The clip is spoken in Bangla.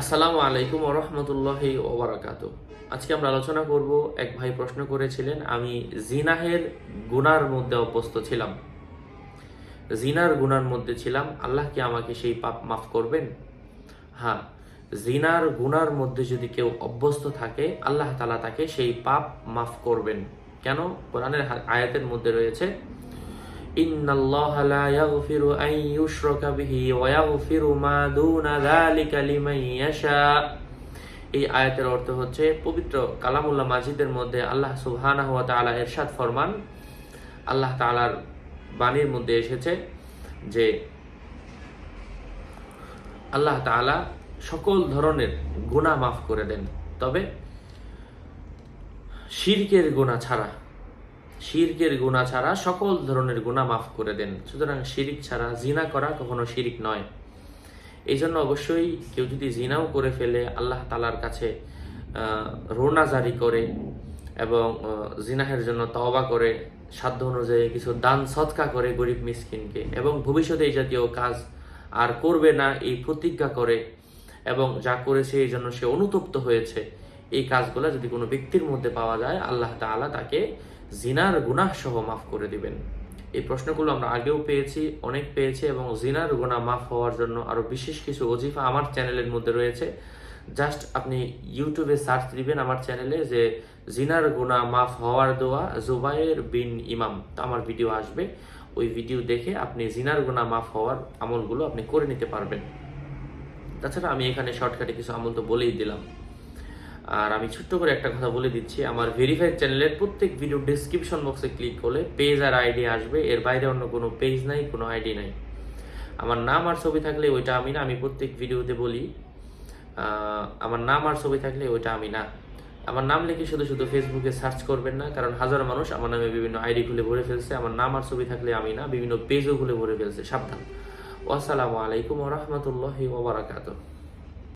আসসালামু আলাইকুম রহমতুল্লাহি ওবরাকাত আজকে আমরা আলোচনা করব, এক ভাই প্রশ্ন করেছিলেন, আমি জিনাহের গুনার মধ্যে অভ্যস্ত ছিলাম। জিনার গুনার মধ্যে ছিলাম, আল্লাহ কি আমাকে সেই পাপ মাফ করবেন? হ্যাঁ জিনার গুনার মধ্যে যদি কেউ অভ্যস্ত থাকে, আল্লাহ তালা তাকে সেই পাপ মাফ করবেন। কেন? কোরআনের আয়াতের মধ্যে রয়েছে إن الله لا يغفر أن يشرك به ويغفر ما دون ذلك لمن يشاء এই আয়াতের অর্থ হচ্ছে পবিত্র কালামুল্লাহ মাজিদের মধ্যে আল্লাহ সুবহানাহু ওয়া তাআলা ইরশাদ ফরমান আল্লাহ তাআলার বাণীর মধ্যে এসেছে যে আল্লাহ তাআলা সকল ধরনের গুনাহ মাফ করে দেন তবে শিরকের গুনাহ ছাড়া শিরকের গুণা ছাড়া সকল ধরনের গুণা মাফ করে দেন। সুতরাং শিরিক ছাড়া জিনা করা কখনো শিরিক নয়। এই জন্য অবশ্যই কেউ যদি জিনাও করে ফেলে, আল্লাহ তালার কাছে রোনা জারি করে এবং জিনাহের জন্য তওবা করে, সাধ্য অনুযায়ী কিছু দান সৎকা করে গরিব মিসকিনকে এবং ভবিষ্যতে এই জাতীয় কাজ আর করবে না, এই প্রতিজ্ঞা করে এবং যা করেছে এই জন্য সে অনুতপ্ত হয়েছে এই কাজগুলো যদি কোনো ব্যক্তির মধ্যে পাওয়া যায়, আল্লাহ তাআলা তাকে জিনার গুনাহ সহ মাফ করে দিবেন। এই প্রশ্নগুলো আমরা আগেও পেয়েছি, অনেক পেয়েছি, এবং জিনার গুনাহ মাফ হওয়ার জন্য আরও বিশেষ কিছু অজিফা আমার চ্যানেলের মধ্যে রয়েছে। জাস্ট আপনি ইউটিউবে সার্চ দিবেন আমার চ্যানেলে যে জিনার গুনাহ মাফ হওয়ার দোয়া জুবাইর বিন ইমাম আমার ভিডিও আসবে। ওই ভিডিও দেখে আপনি জিনার গুনাহ মাফ হওয়ার আমলগুলো আপনি করে নিতে পারবেন। তাছাড়া আমি এখানে শর্টকাটে কিছু আমল তো বলেই দিলাম। আর আমি ছোট্ট করে একটা কথা বলে দিচ্ছি। আমার ভেরিফাইড চ্যানেলের প্রত্যেক ভিডিও ডিসক্রিপশন বক্সে ক্লিক করলে পেজ আর আইডি আসবে। এর বাইরে অন্য কোনো পেজ নাই, কোনো আইডি নাই। আমার নাম আর ছবি থাকলে ওইটা আমি না, আমি প্রত্যেক ভিডিওতে বলি। আমার নাম আর ছবি থাকলে ওইটা আমি না। আমার নাম লিখে শুধু শুধু ফেসবুকে সার্চ করবেন না, কারণ হাজার মানুষ আমার নামে বিভিন্ন আইডি খুলে ভরে ফেলছে। আমার নাম আর ছবি থাকলে আমি না, বিভিন্ন পেজও খুলে ভরে ফেলছে। সাবধান। ওয়াসালামু আলাইকুম রহমতুল্লাহি ওবরাকাতুহ